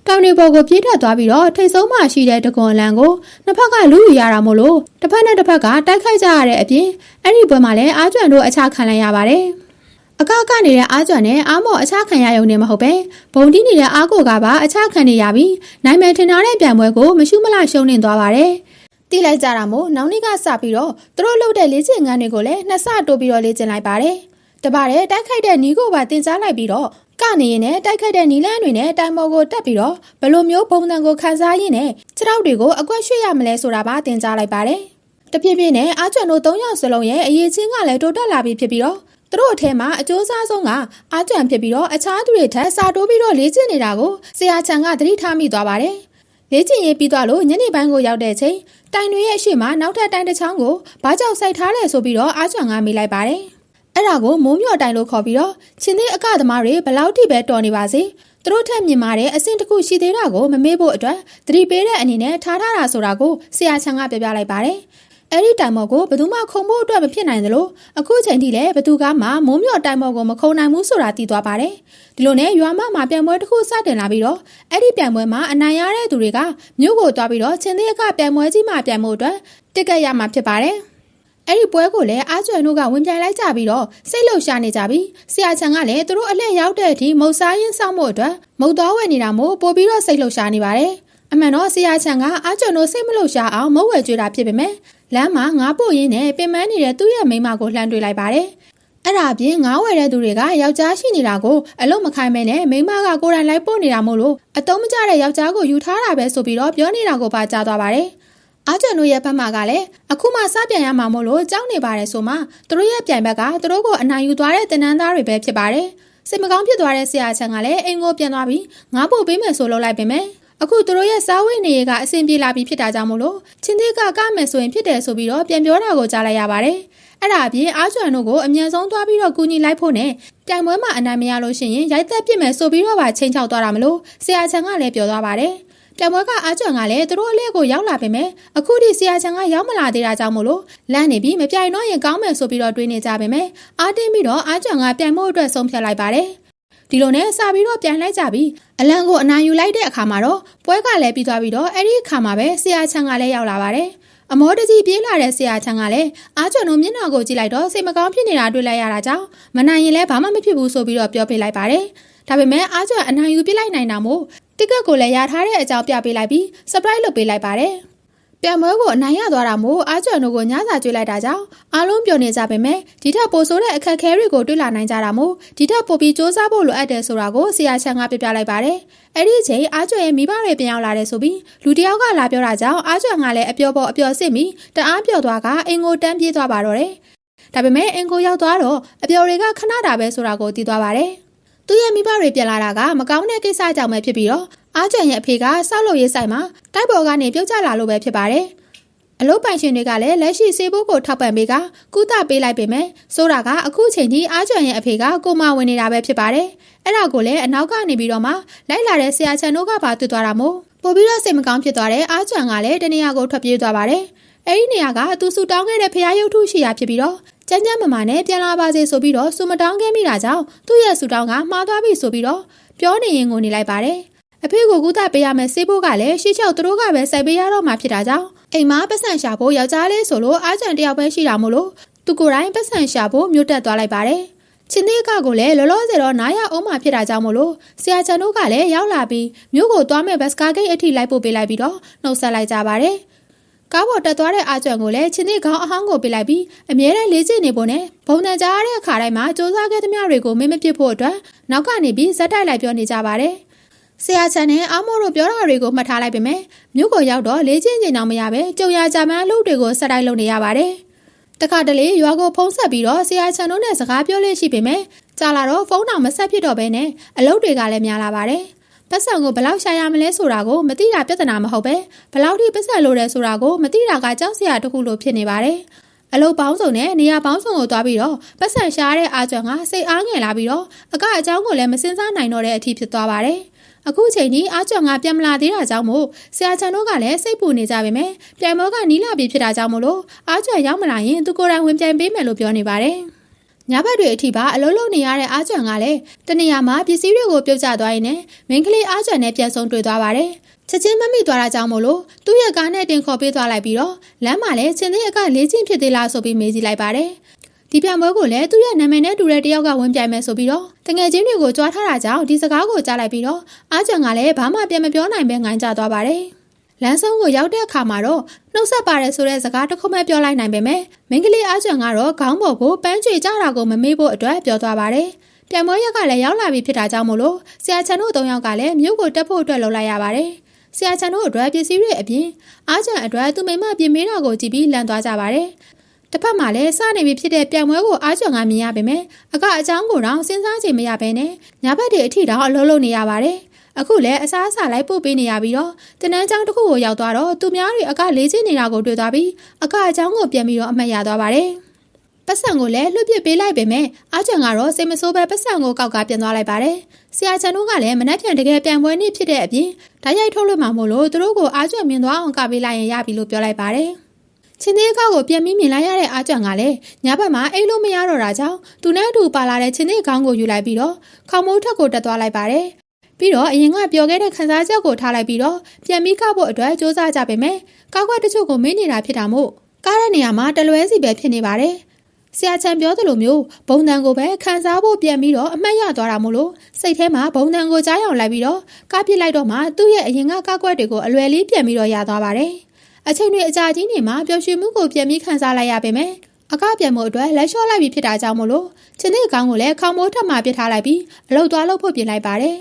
S1: တောင်တွေပေါ်ကိုပြေးထွက်သွားပြီးတော့ထိတ်ဆုံးမှရှိတဲ့တကွန်လန်ကိုနှစ်ဖက်ကလူယူရတာမို့လို့တစ်ဖက်နဲ့တစ်ဖက်ကတိုက်ခိုက်ကြရတဲ့အပြင်အဲ့ဒီပွဲမှာလည်းအားကျွံတို့အခြားခံလိုက်ရပါတယ်။အကောက်နေတဲ့အားကြွနဲ့အားမော့အခြားခံရရုံနဲ့မဟုတ်ပဲဘုံတီးနေတဲ့အားကိုကပါအခြားခံနေရပြီးနိုင်မယ်ထင်ထားတဲ့ပြန်ပွဲကိုမရှုမလရှုံးနေသွားပါတယ်။တိလိုက်ကြတာမို့နောက်နေ့ကစပြီးတော့သူတို့လှုပ်တဲ့လေ့ကျင့်ခန်းတွေကိုလည်းနှစ်ဆတိုးပြီးတော့လေ့ကျင့်လိုက်ပါတယ်။တပါတဲ့တိုက်ခိုက်တဲ့နီးကိုပါတင်ကြားလိုက်ပြီးတော့ ကနေရင်နဲ့တိုက်ခိုက်တဲ့နီလန်းတွေနဲ့တိုင်မော်ကိုတက်ပြီးတော့ဘလိုမျိုးပုံစံကိုခန်းစားရင်းနဲ့ခြေထောက်တွေကိုအကွက်ရွှေ့ရမလဲဆိုတာပါတင်ကြားလိုက်ပါတယ်။တပြည့်ပြည့်နဲ့အားကျွံတို့၃ယောက်စလုံးရဲ့အရေးချင်းကလည်းတိုးတက်လာပြီးဖြစ်ပြီးတော့သူတို့အထဲမှာအကျိုးစားဆုံးကအာကြံဖြစ်ပြီးတော့အခြားသူတွေထက်စာတိုးပြီးတော့လေ့ကျင့်နေတာကိုဆရာချန်ကသတိထားမိသွားပါတယ်။လေ့ကျင့်ရေးပြီးသွားလို့ညနေပိုင်းကိုရောက်တဲ့အချိန်တိုင်တွေရဲ့အရှိမနောက်ထပ်တိုင်တစ်ချောင်းကိုဘာကြောင့်စိုက်ထားလဲဆိုပြီးတော့အာကြံကမေးလိုက်ပါတယ်။ အဲ့ဒါကိုမိုးမြော့တိုင်လို့ခေါ်ပြီးတော့ချင်းသေးအကသမားတွေဘလောက်ထိပဲတော်နေပါစေသူတို့ထက်မြင်မာတဲ့အဆင့်တစ်ခုရှိသေးတာကိုမမေ့ဖို့အတွက်သတိပေးတဲ့အနေနဲ့ထားထားတာဆိုတာကိုဆရာချန်ကပြောပြလိုက်ပါတယ်။အဲ့ဒီတိုင်မော်ကိုဘယ်သူမှခုံဖို့အတွက်မဖြစ်နိုင်သလိုအခုချိန်ထိလည်းဘယ်သူကမှမိုးမြော့တိုင်မော်ကိုမခုံနိုင်ဘူးဆိုတာသိသွားပါတယ်ဒီလိုနဲ့ရွာမမှာပြန်ပွဲတစ်ခုစတင်လာပြီးတော့အဲ့ဒီပြန်ပွဲမှာအနိုင်ရတဲ့သူတွေကမြို့ကိုသွားပြီးတော့ချင်းသေးကပြန်ပွဲကြီးမှာပြန်မှုအတွက်တစ်ကက်ရမှာဖြစ်ပါတယ် အဲ့ဒီပွဲကိုလည်းအားကျွမ်းတို့ကဝင်ပြိုင်လိုက်ကြပြီးတော့စိတ်လှုပ်ရှားနေကြပြီးဆရာချန်ကလည်းသူတို့အလှည့်ရောက်တဲ့အထိမုတ်စားရင်စောင့်ဖို့အတွက်မုတ်တော်ဝယ်နေတာမို့ပို့ပြီးတော့စိတ်လှုပ်ရှားနေပါတယ်အမှန်တော့ဆရာချန်ကအားကျွမ်းတို့စိတ်မလှုပ်ရှားအောင်မုတ်ဝယ်ကြွတာဖြစ်ပေမဲ့လမ်းမှာငါပို့ရင်းနဲ့ပင်ပန်းနေတဲ့သူ့ရဲ့မိမကိုလှမ်းတွေ့လိုက်ပါတယ်။အဲ့ဒါအပြင်ငားဝယ်တဲ့သူတွေကယောက်ျားရှိနေတာကိုအလုံးမခိုင်းမဲနဲ့မိန်းမကကိုယ်တိုင်လိုက်ပို့နေတာမို့လို့အတုံးမကျတဲ့ယောက်ျားကိုယူထားတာပဲဆိုပြီးတော့ပြောနေတာကိုပါကြားသွားပါတယ်။ အားကျန်တို့ရဲ့ဘက်မှကလည်းအခုမှစပြန်ရမှာမို့လို့ကြောက်နေပါတယ်ဆိုမှသူတို့ရဲ့ပြိုင်ဘက်ကသူတို့ကိုအနိုင်ယူသွားတဲ့တင်နန်းသားတွေပဲဖြစ်ပါတယ်။စိတ်မကောင်းဖြစ်သွားတဲ့ဆရာချန်ကလည်းအိမ်ကိုပြန်သွားပြီးငါ့ပို့ပေးမယ်ဆိုလုပ်လိုက်ပေမဲ့အခုသူတို့ရဲ့စားဝတ်နေရေးကအဆင်ပြေလာပြီဖြစ်တာကြောင့်မို့လို့ချင်းသေးကကမယ်ဆိုရင်ဖြစ်တယ်ဆိုပြီးတော့ပြန်ပြောတာကိုကြားလိုက်ရပါတယ်။အဲ့ဒါအပြင်အားကျွမ်းတို့ကိုအမြန်ဆုံးသွားပြီးတော့ကူညီလိုက်ဖို့နဲ့ပြိုင်ပွဲမှာအနိုင်မရလို့ရှိရင်ရိုက်သက်ပစ်မယ်ဆိုပြီးတော့ပါချိန်ချောက်သွားတာမလို့ဆရာချန်ကလည်းပြောသွားပါတယ်။ ပြိုင်ပွဲကအားကျွမ်းကလည်းသူတို့အလဲကိုရောက်လာပေမဲ့အခုထိဆရာချန်ကရောက်မလာသေးတာကြောင့်မို့လို့လမ်းနေပြီးမပြိုင်တော့ရင်ကောင်းမယ်ဆိုပြီးတော့တွေးနေကြပေမဲ့အားတင်းပြီးတော့အားကျွမ်းကပြိုင်ဖို့အတွက်ဆုံးဖြတ်လိုက်ပါတယ်။ဒီလိုနဲ့စာပြီးတော့ပြန်လိုက်ကြပြီးအလံကိုအနိုင်ယူလိုက်တဲ့အခါမှာတော့ပွဲကလည်းပြီးသွားပြီးတော့အဲ့ဒီအခါမှာပဲဆရာချန်ကလည်းရောက်လာပါတယ်အမောတကြီးပြေးလာတဲ့ဆရာချန်ကလည်းအားကျွန်းတို့မျက်နှာကိုကြည့်လိုက်တော့စိတ်မကောင်းဖြစ်နေတာတွေ့လိုက်ရတာကြောင့်မနိုင်ရင်လည်းဘာမှမဖြစ်ဘူးဆိုပြီးတော့ပြောပြလိုက်ပါတယ်ဒါပေမဲ့အားကျွန်းအနိုင်ယူပြလိုက်နိုင်တာမို့ တစ်ကက်ကိုလည်းရထားတဲ့အကြောင်းပြပေးလိုက်ပြီး surprise လုပ်ပေးလိုက်ပါတယ်ပြံပွဲကိုအနိုင်ရသွားတာမို့အားကျွမ်းတို့ကိုညစာကျွေးလိုက်တာကြောင့်အားလုံးပျော်နေကြပေမဲ့ဒီထက်ပိုဆိုးတဲ့အခက်အခဲတွေကိုတွေ့လာနိုင်ကြတာမို့ဒီထက်ပိုပြီးစ조사ဖို့လိုအပ်တယ်ဆိုတာကိုဆရာချန်ကပြပြလိုက်ပါတယ်။အဲ့ဒီအချိန်အားကျွမ်းရဲ့မိဘတွေပြန်ရောက်လာတယ်ဆိုပြီးလူတယောက်ကလာပြောတာကြောင့်အားကျွမ်းကလည်းအပျော်ပေါ်အပျော်စစ်ပြီးတအားပျော်သွားကအင်ကိုတန်းပြေးသွားပါတော့တယ်။ဒါပေမဲ့အင်ကိုရောက်သွားတော့အပျော်တွေကခဏတာပဲဆိုတာကိုသိသွားပါတယ်။ သူ့ရဲ့မိဘတွေပြန်လာတာကမကောင်းတဲ့ကိစ္စကြောင့်ပဲဖြစ်ပြီးတော့အားကျန်ရဲ့အဖေကဆောက်လုပ်ရေးဆိုင်မှာတိုက်ပေါ်ကနေပြုတ်ကျလာလို့ပဲဖြစ်ပါတယ်။အလုပ်ပိုင်ရှင်တွေကလည်းလက်ရှိစေဘိုးကိုထောက်ပံ့ပေးကကုသပေးလိုက်ပေမဲ့ဆိုတာကအခုချိန်ထိအားကျန်ရဲ့အဖေကကိုမဝင်နေတာပဲဖြစ်ပါတယ်။အဲ့ဒါကိုလည်းအနောက်ကနေပြီးတော့မှလိုက်လာတဲ့ဆရာချန်တို့ကပါတွေ့သွားတာမို့ပို့ပြီးတော့စိတ်မကောင်းဖြစ်သွားတဲ့အားကျန်ကလည်းတနေရာကိုထွက်ပြေးသွားပါတယ်။အဲ့ဒီနေရာကသူဆူတောင်းခဲ့တဲ့ဖရားရုပ်ထုရှိရာဖြစ်ပြီးတော့ ကျန်းကျန်းမမာနဲ့ပြန်လာပါစေဆိုပြီးတော့ဆူမတောင်းခဲ့မိတာကြောင့်သူ့ရဲ့ဆူတောင်းကမှားသွားပြီဆိုပြီးတော့ပြောနေရင်ကိုနေလိုက်ပါတယ်။အဖေကိုကုသပေးရမယ်စေးဖို့ကလည်းရှေ့ချောက်သူတို့ကပဲစိုက်ပေးရတော့မှဖြစ်တာကြောင့်အိမ်မှာပတ်စံရှာဖို့ယောက်ျားလေးဆိုလို့အားကြံတယောက်ပဲရှိတာမို့လို့သူကိုယ်တိုင်ပတ်စံရှာဖို့မြို့တက်သွားလိုက်ပါတယ်ချင်းသေးကကိုလည်းလောလောဆယ်တော့နားရအောင်မှဖြစ်တာကြောင့်မို့လို့ဆရာချန်တို့ကလည်းရောက်လာပြီးမြို့ကိုသွားမဲ့ဘတ်စကားဂိတ်အထိလိုက်ပို့ပေးလိုက်ပြီးတော့နှုတ်ဆက်လိုက်ကြပါတယ် ကားပေါ်တက်သွားတဲ့အာကျွမ်းကိုလည်းချင်းသေးခေါင်းအဟောင်းကိုပေးလိုက်ပြီးအမြဲတမ်းလေးကျင့်နေဖို့နဲ့ဘုံတန်ကြားတဲ့အခါတိုင်းမှာစူးစမ်းခဲ့သမျှတွေကိုမင်းမပစ်ဖို့အတွက်နောက်ကနေပြီးဇက်တိုက်လိုက်ပြောနေကြပါတယ်ဆရာချန်နဲ့အာမောတို့ပြောတာတွေကိုမှတ်ထားလိုက်ပေမဲ့မြို့ကိုရောက်တော့လေးချင်းချင်းတောင်မရပဲကြုံရကြမ်းအလုပ်တွေကိုဆက်တိုက်လုပ်နေရပါတယ်။တခါတလေရွာကိုဖုံးဆက်ပြီးတော့ဆရာချန်တို့နဲ့စကားပြောလို့ရှိပေမဲ့ကြာလာတော့ဖုန်းတောင်မဆက်ဖြစ်တော့ဘဲနဲ့အလုပ်တွေကလည်းများလာပါတယ်။ ပတ်စံကိုဘလောက်ရှာရမလဲဆိုတာကိုမသိတာပြဿနာမဟုတ်ပဲဘလောက်ထိပတ်စံလိုတယ်ဆိုတာကိုမသိတာကကြောက်စရာတစ်ခုလိုဖြစ်နေပါတယ်အလုပ်ပေါင်းစုံနဲ့နေရာပေါင်းစုံကိုသွားပြီးတော့ပတ်စံရှားတဲ့အာကျွမ်းကစိတ်အားငယ်လာပြီးတော့အကအကြောင်းကိုလည်းမစင်စားနိုင်တော့တဲ့အထိဖြစ်သွားပါတယ်။အခုချိန်ကြီးအာကျွမ်းကပြန်မလာသေးတာကြောင့်မို့ဆရာချန်တို့ကလည်းစိတ်ပူနေကြပါမယ်။ပြိုင်မောကနီးလာပြီဖြစ်တာကြောင့်မို့လို့အာကျွမ်းရောက်မလာရင်သူကိုယ်တိုင်ဝင်ပြိုင်ပေးမယ်လို့ပြောနေပါတယ်။ ညဘက်တွေအထိပါအလုံးလုံးနေရတဲ့အားကျွမ်းကလည်းတနေရာမှာပစ္စည်းတွေကိုပြုတ်ကျသွားရင်းနဲ့မင်းကလေးအားကျွမ်းနဲ့ပြန်ဆုံတွေ့သွားပါတယ်။ချက်ချင်းမမိသွားတာကြောင့်မို့လို့သူ့ရဲ့ကားနဲ့တင်ခေါ်ပေးသွားလိုက်ပြီးတော့လမ်းမှာလည်းချင်းသေးအကလေးချင်းဖြစ်သေးလားဆိုပြီးမေးကြည့်လိုက်ပါတယ်။ဒီပြိုင်ပွဲကိုလည်းသူ့ရဲ့နာမည်နဲ့တူတဲ့တယောက်ကဝင်ပြိုင်မယ်ဆိုပြီးတော့တငယ်ချင်းတွေကိုကြွားထားတာကြောင့်ဒီစကားကိုကြားလိုက်ပြီးတော့အားကြံကလည်းဘာမှပြန်မပြောနိုင်ပဲငိုင်းကြသွားပါတယ်။ လမ်းဆုံးကိုရောက်တဲ့အခါမှာတော့နှုတ်ဆက်ပါတယ်ဆိုတဲ့စကားတစ်ခုမှပြောလိုက်နိုင်ပေမဲ့မင်းကလေးအားကြံကတော့ခေါင်းပေါ်ကိုပန်းချွေကြတာကိုမမေ့ဖို့အတွက်ပြောသွားပါတယ်။ပြိုင်ပွဲရက်ကလည်းရောက်လာပြီဖြစ်တာကြောင့်မို့လို့ဆရာချန်တို့၃ယောက်ကလည်းမြို့ကိုတက်ဖို့အတွက်လှုပ်လိုက်ရပါတယ်။ဆရာချန်တို့အတွက်ပစ္စည်းတွေအပြင်အားချန်အတွက်သူမိမပြင်မေးတာကိုကြည့်ပြီးလန့်သွားကြပါတယ်တစ်ဖက်မှာလည်းစနေပြီဖြစ်တဲ့ပြိုင်ပွဲကိုအားကျော်ငါမြင်ရပေမဲ့အကအချောင်းကိုတော့စဉ်းစားကြည့်မရဘဲနဲ့ညာဘက်တွေအထိတော့အလုံးလုံးနေရပါတယ်။ အခုလည်းအစားအစာလိုက်ပို့ပေးနေရပြီးတော့တနန်းချောင်းတစ်ခုကိုရောက်သွားတော့သူများတွေအကလေးချင်းနေတာကိုတွေ့သွားပြီးအကအချောင်းကိုပြန်ပြီးတော့အမှတ်ရသွားပါတယ်။ပတ်စံကိုလည်းလွှတ်ပစ်ပေးလိုက်ပေမဲ့အားချန်ကတော့စိတ်မဆိုးပဲပတ်စံကိုကောက်ကပြန်သွားလိုက်ပါတယ်။ဆရာချန်တို့ကလည်းမနှက်ပြန်တကယ်ပြန်ပွဲနေ့ဖြစ်တဲ့အပြင်ဓာတ်ရိုက်ထုတ်လွှတ်မှာမို့လို့သူတို့ကိုအားချန်မြင်သွားအောင်ကပေးလိုက်ရင်ရပြီလို့ပြောလိုက်ပါတယ်။ချင်းသေးကောက်ကိုပြန်ပြီးမြင်လိုက်ရတဲ့အားကြံကလည်းညဘက်မှာအိတ်လို့မရတော့တာကြောင့်သူနဲ့အတူပါလာတဲ့ချင်းသေးကောင်းကိုယူလိုက်ပြီးတော့ခေါမိုးထက်ကိုတက်သွားလိုက်ပါတယ်။ ပြီးတော့အရင်ကပြောခဲ့တဲ့ခန်းစားချက်ကိုထားလိုက်ပြီးတော့ပြန်ပြီးကောက်ဖို့အတွက်စူးစမ်းကြပေမဲ့ကောက်ကွက်တချို့ကိုမင်းနေတာဖြစ်တာမို့ကားတဲ့နေရာမှာတလွဲစီပဲဖြစ်နေပါတယ်။ဆရာချန်ပြောသလိုမျိုးဘုံတန်ကိုပဲခန်းစားဖို့ပြန်ပြီးတော့အမှတ်ရသွားတာမို့လို့စိတ်ထဲမှာဘုံတန်ကိုကြားရောက်လိုက်ပြီးတော့ကားပစ်လိုက်တော့မှသူ့ရဲ့အရင်ကကောက်ကွက်တွေကိုအလွယ်လေးပြန်ပြီးတော့ရသွားပါတယ်။အချိန်တွေအကြာကြီးနေမှာပျော်ရွှင်မှုကိုပြန်ပြီးခံစားလိုက်ရပေမဲ့အကပြန်မှုအတွက်လက်လျှော့လိုက်ပြီးဖြစ်တာကြောင့်မို့လို့ချင်းသေးကောင်းကိုလည်းခေါင်းမိုးထပ်မှပစ်ထားလိုက်ပြီးအလုတ်သွားလို့ဖို့ပြင်လိုက်ပါတယ်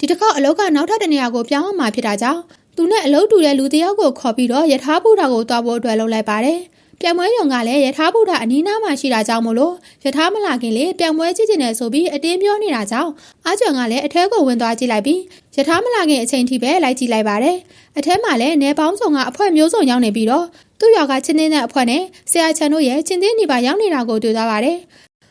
S1: ဒီတစ်ခေါက်အလုတ်ကနောက်ထပ်တနေရာကိုပြောင်းအောင်မှဖြစ်တာကြောင့်သူနဲ့အလုတ်တူတဲ့လူတစ်ယောက်ကိုခေါ်ပြီးတော့ယထာဘုရားကိုတွားဖို့အတွက်လုပ်လိုက်ပါတယ်ပြန်ပွဲရုံကလည်းယထာဘုရားအနီးနားမှာရှိတာကြောင့်မို့လို့ယထာမလာခင်လေပြန်ပွဲကြည့်ကျင်နေဆိုပြီးအတင်းပြောနေတာကြောင့်အာကျွံကလည်းအထဲကိုဝင်သွားကြည့်လိုက်ပြီးယထာမလာခင်အချိန်ထိပဲလိုက်ကြည့်လိုက်ပါတယ်အထဲမှာလည်းနေပေါင်းဆောင်ကအဖွဲမျိုးစုံရောက်နေပြီးတော့သူ့ရွာကချင်းတင်းတဲ့အဖွဲနဲ့ဆရာချန်တို့ရဲ့ချင်းတင်းနေပါရောက်နေတာကိုတွေ့သွားပါတယ်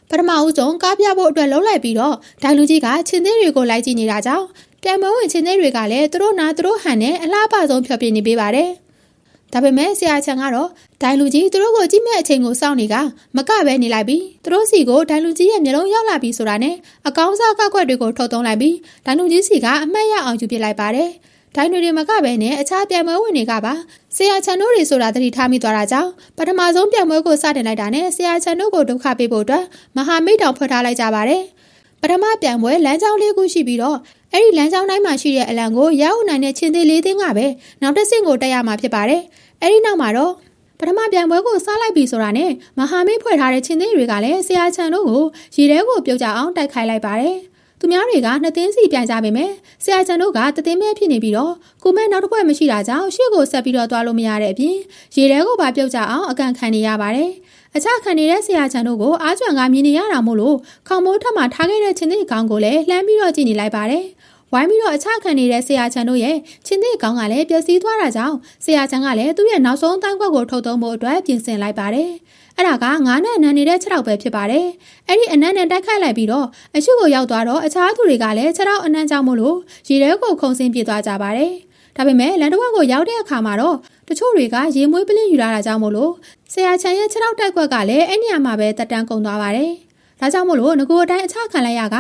S1: ပထမဦးဆုံးကားပြဖို့အတွက်လှုပ်လိုက်ပြီးတော့ဒိုင်လူကြီးကချင်းသေးတွေကိုလိုက်ကြည့်နေတာကြောင့်ပြန်မဝင်ချင်းသေးတွေကလည်းသူတို့နာသူတို့ဟန်နဲ့အလားပါဆုံးဖြောပြနေပေးပါတယ်။ဒါပေမဲ့ဆရာချန်ကတော့ဒိုင်လူကြီးသူတို့ကိုကြည့်မဲ့အချိန်ကိုစောင့်နေကမကပဲနေလိုက်ပြီးသူတို့စီကိုဒိုင်လူကြီးရဲ့မျက်လုံးရောက်လာပြီးဆိုတာနဲ့အကောင်းစားကောက်ွက်တွေကိုထုတ်သုံးလိုက်ပြီးဒိုင်လူကြီးစီကအမှတ်ရအောင်ယူပြလိုက်ပါတယ်။ ဒိုင်တွေတွေမကပဲနဲ့အခြားပြန်မဝင်တွေကပါဆရာချန်တို့တွေဆိုတာသတိထားမိသွားတာကြောင့်ပထမဆုံးပြန်ပွဲကိုစတင်လိုက်တာနဲ့ဆရာချန်တို့ကိုဒုက္ခပေးဖို့အတွက်မဟာမိတ်တောင်ဖွဲ့ထားလိုက်ကြပါတယ်။ပထမပြန်ပွဲလမ်းကြောင်းလေးခုရှိပြီးတော့အဲ့ဒီလမ်းကြောင်းတိုင်းမှာရှိတဲ့အလံကိုရောက်နိုင်တဲ့ချင်းသေးလေးသိန်းကပဲနောက်တစ်ဆင့်ကိုတက်ရမှာဖြစ်ပါတယ်။အဲ့ဒီနောက်မှာတော့ပထမပြန်ပွဲကိုစားလိုက်ပြီဆိုတာနဲ့မဟာမိတ်ဖွဲ့ထားတဲ့ချင်းသေးတွေကလည်းဆရာချန်တို့ကိုရေထဲကိုပြုတ်ကြအောင်တိုက်ခိုက်လိုက်ပါတယ်။ သူများတွေကနှစ်သိန်းစီပြန်ကြပေမဲ့ဆရာချန်တို့ကတသိန်းပဲဖြစ်နေပြီးတော့ကိုမဲနောက်တစ်ခွက်မရှိတာကြောင့်ရှေ့ကိုဆက်ပြီးတော့သွားလို့မရတဲ့အပြင်ရေထဲကိုပါပြုတ်ကြအောင်အကန်ခံနေရပါတယ်။အခြားခံနေတဲ့ဆရာချန်တို့ကိုအားကြွံကမြင်နေရတာမို့လို့ခေါမိုးထက်မှထားခဲ့တဲ့ချင်းသေးကောင်ကိုလည်းလှမ်းပြီးတော့ကြည့်နေလိုက်ပါတယ်။ဝိုင်းပြီးတော့အခြားခံနေတဲ့ဆရာချန်တို့ရဲ့ချင်းသေးကောင်ကလည်းပျက်စီးသွားတာကြောင့်ဆရာချန်ကလည်းသူ့ရဲ့နောက်ဆုံးတန်းခွက်ကိုထုတ်သုံးဖို့အတွက်ပြင်ဆင်လိုက်ပါတယ်။ အဲ့ဒါကငါးနဲ့အနံနေတဲ့ခြေထောက်ပဲဖြစ်ပါတယ်အဲ့ဒီအနံနဲ့တိုက်ခိုက်လိုက်ပြီးတော့အရှိကိုရောက်သွားတော့အခြားသူတွေကလည်းခြေထောက်အနံကြောင့်မို့လို့ရေထဲကိုခုန်ဆင်းပြေးသွားကြပါတယ်ဒါပေမဲ့လန်တဝက်ကိုရောက်တဲ့အခါမှာတော့တချို့တွေကရေမွေးပလင်းယူလာတာကြောင့်မို့လို့ဆရာချန်ရဲ့ခြေထောက်တိုက်ခွက်ကလည်းအဲ့နေရာမှာပဲတက်တန်းကုန်သွားပါတယ်ဒါကြောင့်မို့လို့ငကိုအတိုင်းအချခံလိုက်ရက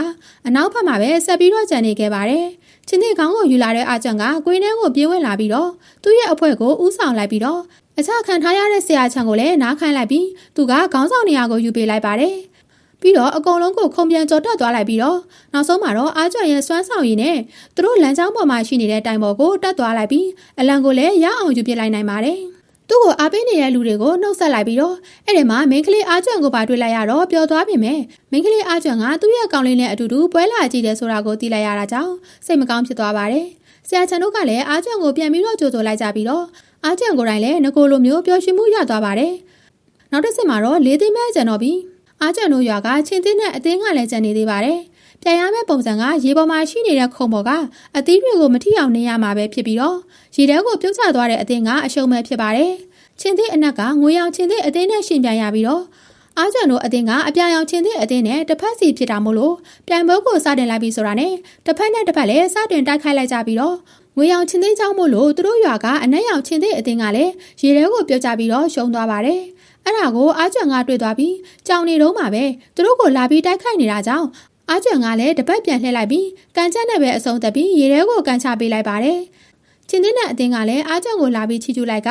S1: အနောက်ဘက်မှာပဲဆက်ပြီးတော့ကြံနေခဲ့ပါတယ်။ချင်းတဲ့ခေါင်းကိုယူလာတဲ့အာကျန်ကကွင်းထဲကိုပြေးဝင်လာပြီးတော့သူ့ရဲ့အဖွဲကိုဥဆောင်လိုက်ပြီးတော့ အချခံထားရတဲ့ဆရာချန်ကိုလည်းနားခိုင်းလိုက်ပြီးသူကခေါင်းဆောင်နေရာကိုယူပေးလိုက်ပါတယ်။ပြီးတော့အကုန်လုံးကိုခုံပြန်ကြော်တက်သွားလိုက်ပြီးတော့နောက်ဆုံးမှာတော့အားကျွမ်းရဲ့စွမ်းဆောင်ရည်နဲ့သူတို့လမ်းကြောင်းပေါ်မှာရှိနေတဲ့တိုင်ပေါ်ကိုတက်သွားလိုက်ပြီးအလံကိုလည်းရအောင်ယူပြလိုက်နိုင်ပါတယ်။သူ့ကိုအားပေးနေတဲ့လူတွေကိုနှုတ်ဆက်လိုက်ပြီးတော့အဲ့ဒီမှာမိန်းကလေးအားကျွမ်းကိုပါတွေ့လိုက်ရတော့ပျော်သွားပြင်မဲ့မိန်းကလေးအားကျွမ်းကသူ့ရဲ့ကောင်လေးနဲ့အတူတူပွဲလာကြည့်တယ်ဆိုတာကိုသိလိုက်ရတာကြောင့်စိတ်မကောင်းဖြစ်သွားပါတယ်။ဆရာချန်တို့ကလည်းအားကျွမ်းကိုပြန်ပြီးတော့ကြိုဆိုလိုက်ကြပြီးတော့ အားကျန်ကိုယ်တိုင်လည်းငကိုလိုမျိုးပျော်ရွှင်မှုရသွားပါတယ်။နောက်တစ်ဆင့်မှာတော့လေးသိမ်းမဲကျန်တော့ပြီးအားကျန်တို့ရွာကချင်းသိန်းနဲ့အသင်းကလည်းကျန်နေသေးပါတယ်။ပြန်ရမယ့်ပုံစံကရေပေါ်မှာရှိနေတဲ့ခုံပေါ်ကအသီးတွေကိုမထိအောင်နေရမှာပဲဖြစ်ပြီးတော့ရေထဲကိုပြုတ်ကျသွားတဲ့အသင်းကအရှုံးမဲ့ဖြစ်ပါတယ်။ချင်းသိန်းအနက်ကငွေရောင်ချင်းသိန်းအသင်းနဲ့ရှင်ပြန်ရပြီးတော့အားကျန်တို့အသင်းကအပြာရောင်ချင်းတဲ့အသင်းနဲ့တစ်ဖက်စီဖြစ်တာမို့လို့ပြန်ပွဲကိုစတင်လိုက်ပြီးဆိုတာနဲ့တစ်ဖက်နဲ့တစ်ဖက်လည်းစတင်တိုက်ခိုက်လိုက်ကြပြီးတော့ ငွေရောင်ချင်းသိန်းကြောင့်မို့လို့သူတို့ရွာကအနက်ရောင်ချင်းသိန်းအတင်းကလည်းရေထဲကိုပြုတ်ကျပြီးတော့ရှုံးသွားပါတယ်။အဲ့ဒါကိုအားကျွံကတွေ့သွားပြီးကြောင်နေတော့မှပဲသူတို့ကိုလာပြီးတိုက်ခိုက်နေတာကြောင့်အားကျွံကလည်းတပတ်ပြန်လှည့်လိုက်ပြီးကန်ချက်နဲ့ပဲအဆုံးသက်ပြီးရေထဲကိုကန်ချပေးလိုက်ပါတယ်။ချင်းသိန်းနဲ့အတင်းကလည်းအားကျွံကိုလာပြီးချီကျူးလိုက်က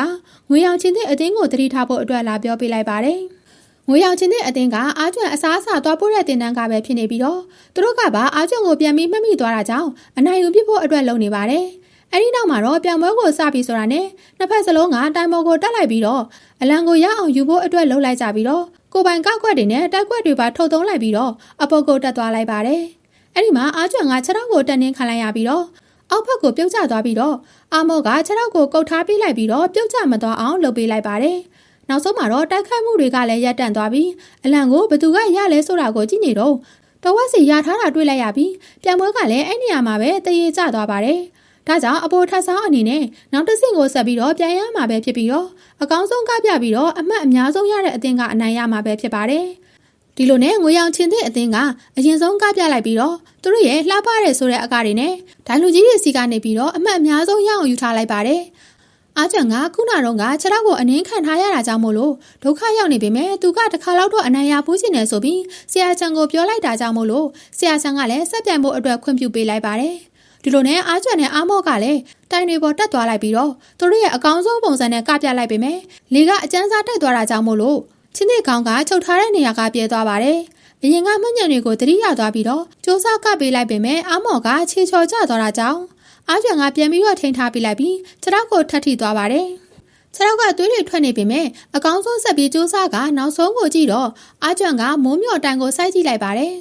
S1: ငွေရောင်ချင်းသိန်းအတင်းကိုတတိထားဖို့အတွက်လာပြောပေးလိုက်ပါတယ်။ငွေရောင်ချင်းတဲ့အတင်းကအာကျွံအစားအစာသွားပို့တဲ့တင်တန်းကပဲဖြစ်နေပြီးတော့သူတို့ကပါအာကျွံကိုပြန်ပြီးမှတ်မိသွားတာကြောင့်အနိုင်ယူပြဖို့အတွက်လုပ်နေပါတယ်။ အဲ့ဒီနောက်မှာတော့ပြောင်ပွဲကိုစပြီးဆိုတာနဲ့နှစ်ဖက်စလုံးကတိုင်ပေါ်ကိုတက်လိုက်ပြီးတော့အလံကိုရအောင်ယူဖို့အတွက်လှုပ်လိုက်ကြပြီးတော့ကိုပိုင်ကောက်ွက်တွေနဲ့တိုက်ွက်တွေပါထုတ်သုံးလိုက်ပြီးတော့အပုတ်ကိုတက်သွားလိုက်ပါတယ်။အဲ့ဒီမှာအားကျွံကခြေထောက်ကိုတက်နှင်းခံလိုက်ရပြီးတော့အောက်ဘက်ကိုပြုတ်ကျသွားပြီးတော့အာမော့ကခြေထောက်ကိုကုတ်ထားပေးလိုက်ပြီးတော့ပြုတ်ကျမသွားအောင်လုပ်ပေးလိုက်ပါတယ်။နောက်ဆုံးမှာတော့တိုက်ခိုက်မှုတွေကလည်းရပ်တန့်သွားပြီးအလံကိုဘသူကရလဲဆိုတာကိုကြည့်နေတော့တော်ဝက်စီရထားတာတွေ့လိုက်ရပြီးပြန်ပွဲကလည်းအဲ့နေရာမှာပဲတရေကျသွားပါတယ်။ ဒါကြောင့်အပေါ်ထပ်ဆောင်အနေနဲ့နောက်တစ်ဆင့်ကိုဆက်ပြီးတော့ပြန်ရမှာပဲဖြစ်ပြီးတော့အကောင်းဆုံးကပြပြီးတော့အမှတ်အများဆုံးရတဲ့အသင်းကအနိုင်ရမှာပဲဖြစ်ပါတယ်။ဒီလိုနဲ့ငွေရောင်ချင်းတဲ့အသင်းကအရင်ဆုံးကပြလိုက်ပြီးတော့သူတို့ရဲ့လှပတဲ့ဆိုတဲ့အကားတွေနဲ့ဒိုင်လူကြီးရဲ့စီကနေပြီးတော့အမှတ်အများဆုံးရအောင်ယူထားလိုက်ပါတယ်။အားချန်ကခုနတော့ကခြေထောက်ကိုအနှင်းခံထားရတာကြောင့်မို့လို့ဒုက္ခရောက်နေပေမဲ့သူကတခါလောက်တော့အနံ့ရဖူးချင်တယ်ဆိုပြီးဆရာချန်ကိုပြောလိုက်တာကြောင့်မို့လို့ဆရာချန်ကလည်းဆက်ပြန်ဖို့အတွက်ခွင့်ပြုပေးလိုက်ပါတယ်။ ဒီလိုနဲ့အားကျွမ်းတဲ့အားမော့ကလည်းတိုင်တွေပေါ်တက်သွားလိုက်ပြီးတော့သူတို့ရဲ့အကောင်းဆုံးပုံစံနဲ့ကပြလိုက်ပေမဲ့လေကအကျန်းစားတက်သွားတာကြောင့်မို့လို့ချင်းတဲ့ကောင်ကချုပ်ထားတဲ့နေရာကပြဲသွားပါတယ်။အရင်ကမှညံတွေကိုတတိရသွားပြီးတော့စူးစမ်းကပေးလိုက်ပေမဲ့အားမော့ကခြေချော်ကျသွားတာကြောင့်အားကျွမ်းကပြန်ပြီးတော့ထိန်းထားပေးလိုက်ပြီးခြေထောက်ကိုထပ်ထိသွားပါတယ်။ခြေထောက်ကသွေးတွေထွက်နေပေမဲ့အကောင်းဆုံးဆက်ပြီးစူးစမ်းကနောက်ဆုံးကိုကြည့်တော့အာကျွမ်းကမိုးမြော့တိုင်ကိုစိုက်ကြည့်လိုက်ပါတယ်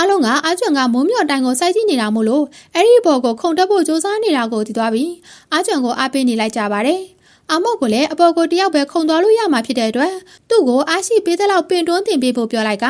S1: အလုံးကအာကျွမ်းကမိုးမြော့တိုင်ကိုစိုက်ကြည့်နေတာမို့လို့အဲ့ဒီဘော်ကိုခုန်တက်ဖို့စူးစမ်းနေတာကိုသိသွားပြီးအာကျွမ်းကိုအားပေးနေလိုက်ကြပါတယ်အမော့ကိုလည်းအပေါ်ကိုတယောက်ပဲခုံသွားလို့ရမှာဖြစ်တဲ့အတွက်သူ့ကိုအားရှိပေးတဲ့လောက်ပင်တွန်းတင်ပေးဖို့ပြောလိုက်က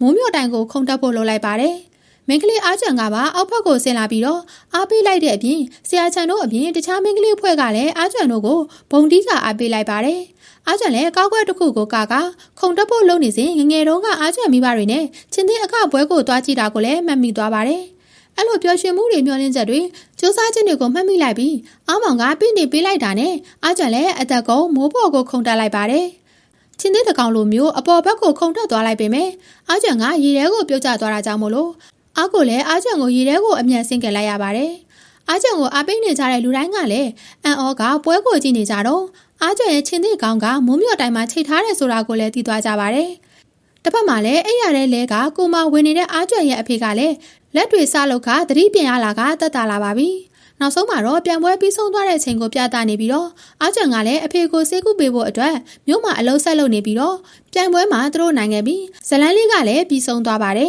S1: မိုးမြော့တိုင်ကိုခုံတက်ဖို့လုပ်လိုက်ပါတယ်။မင်းကလေးအားချန်ကပါအောက်ဘက်ကိုဆင်းလာပြီးတော့အားပေးလိုက်တဲ့အပြင်ဆရာချန်တို့အပြင်တခြားမင်းကလေးဖွဲ့ကလည်းအားချန်တို့ကိုဘုံတီးကအားပေးလိုက်ပါတယ်။ အားချန်လည်းကောက်ွက်တစ်ခုကိုကာကခုံတက်ဖို့လုပ်နေစဉ်ငငယ်တုန်းကအားချန်မိဘတွေနဲ့ချင်းသေးအခပွဲကိုတွားကြည့်တာကိုလည်းမှတ်မိသွားပါတယ်။အဲ့လိုပျော်ရွှင်မှုတွေမျှော်လင့်ချက်တွေစူးစမ်းခြင်းတွေကိုမှတ်မိလိုက်ပြီးအာမောင်ကပြင့်နေပေးလိုက်တာနဲ့အားကျန်လည်းအသက်ကုန်မိုးပေါ်ကိုခုန်တက်လိုက်ပါတယ်။ချင်းသေးတကောင်လိုမျိုးအပေါ်ဘက်ကိုခုန်တက်သွားလိုက်ပေမဲ့အားကျန်ကရေထဲကိုပြုတ်ကျသွားတာကြောင့်မို့လို့အားကိုလည်းအားကျန်ကိုရေထဲကိုအမြန်ဆင်းကယ်လိုက်ရပါတယ်။အားကျန်ကိုအားပေးနေကြတဲ့လူတိုင်းကလည်းအန်အောကပွဲကိုကြည့်နေကြတော့ အားကျန်ရဲ့ချင်းသေးကောင်ကမိုးမြော့တိုင်းမှာချိန်ထားတယ်ဆိုတာကိုလည်းသိသွားကြပါတယ်။တစ်ဖက်မှာလည်းအဲ့ရတဲ့လဲကကိုမဝင်နေတဲ့အားကျွံရဲ့အဖေကလည်းလက်တွေစလောက်ကသတိပြင်ရလာကတက်တာလာပါပြီ။နောက်ဆုံးမှာတော့ပြန်ပွဲပြီးဆုံးသွားတဲ့အချိန်ကိုပြသနေပြီးတော့အားကျွံကလည်းအဖေကိုစေကူပေးဖို့အတွက်မြို့မှာအလုံးဆက်လုပ်နေပြီးတော့ပြန်ပွဲမှာသူတို့နိုင်ခဲ့ပြီးဇလန်းလေးကလည်းပြီးဆုံးသွားပါတယ်